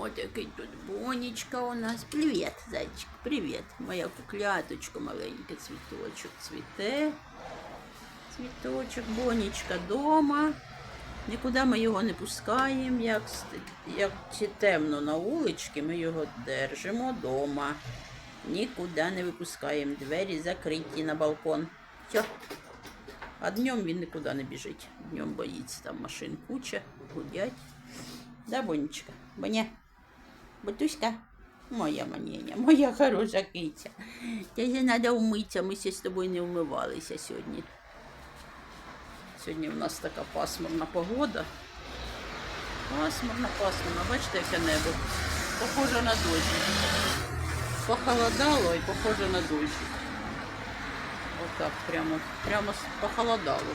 О, такий тут бонечка у нас. Привіт, зайчик, привіт. Моя кукляточка маленька, цвіточок цвіте. Цвіточок, бонечка дома. Нікуди ми його не пускаємо. Як, як чи темно на вуличці, ми його держимо вдома. Нікуди не випускаємо. Двері закриті на балкон. Все. А днем він нікуди не біжить. Днем боїться, там машин куча, гудять. Да, Бонечка? Боня? Батуська? Моя маненя, моя хороша киця. Тебе треба вмитися, ми ще з тобою не вмивалися сьогодні. Сьогодні у нас така пасмурна погода. Пасмурна, пасмурна. Бачите, яке небо? Похоже на дощ. Похолодало і похоже на дощ. Отак прямо, прямо похолодало.